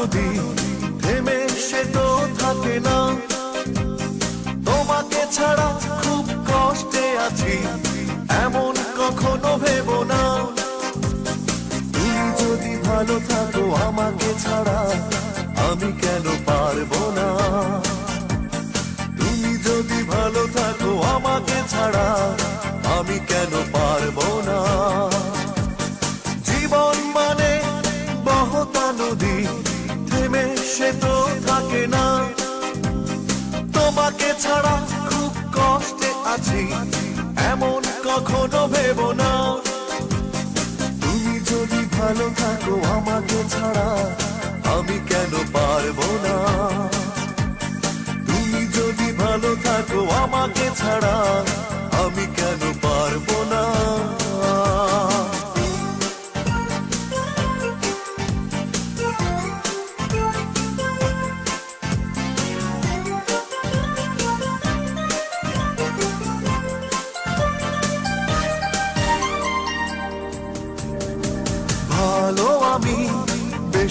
নদী থেমে সে তো থাকে না। তোমাকে ছাড়া খুব কষ্টে আছি, এমন কখনো ভেবো না। তুমি যদি ভালো থাকো আমাকে ছাড়া, আমি কেন পারব না? তুমি যদি ভালো থাকো আমাকে ছাড়া, আমি কেন ছাড়া খুব কষ্টে আছি, এমন কখনো ভেব না। তুমি যদি ভালো থাকো আমাকে ছাড়া, আমি কেন পারব না? তুমি যদি ভালো থাকো আমাকে ছাড়া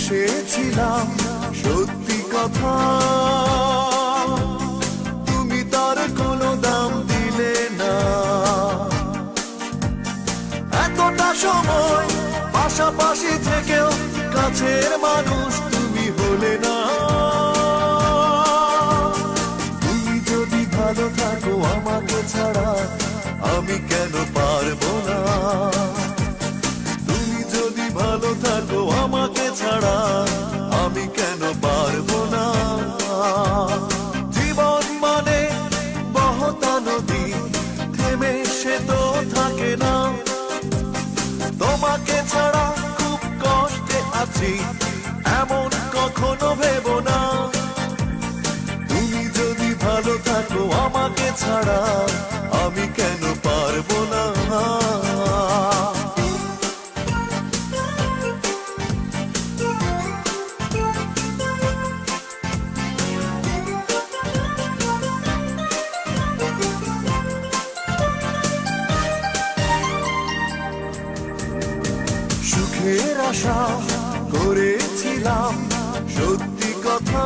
বেসেছিলাম সত্যি কথা। তুমি তার কোনো দাম দিলে না। এতটা সময় পাশাপাশি থেকেও কাছের মানুষ তুমি হলে না। তুমি যদি ভালো থাকো আমাকে ছাড়া, আমি কেন পারব না? তোমাকে ছাড়া খুব কষ্টে আছি, এমন কখনো ভেব না। তুমি যদি ভালো থাকো আমাকে ছাড়া, আমি কেন সুখের আশা করেছিলাম। সত্যি কথা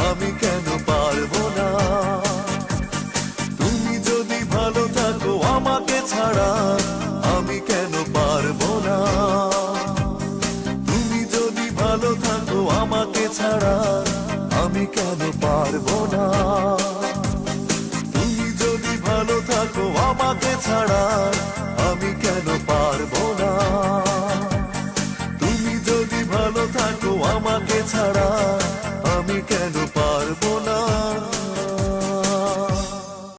ছাড়া আমি কেন পারব না? তুমি যদি ভালো থাকো আমাকে ছাড়া, আমি কেন পারব না? তুমি যদি ভালো থাকো আমাকে ছাড়া, আমি কেন পারব না?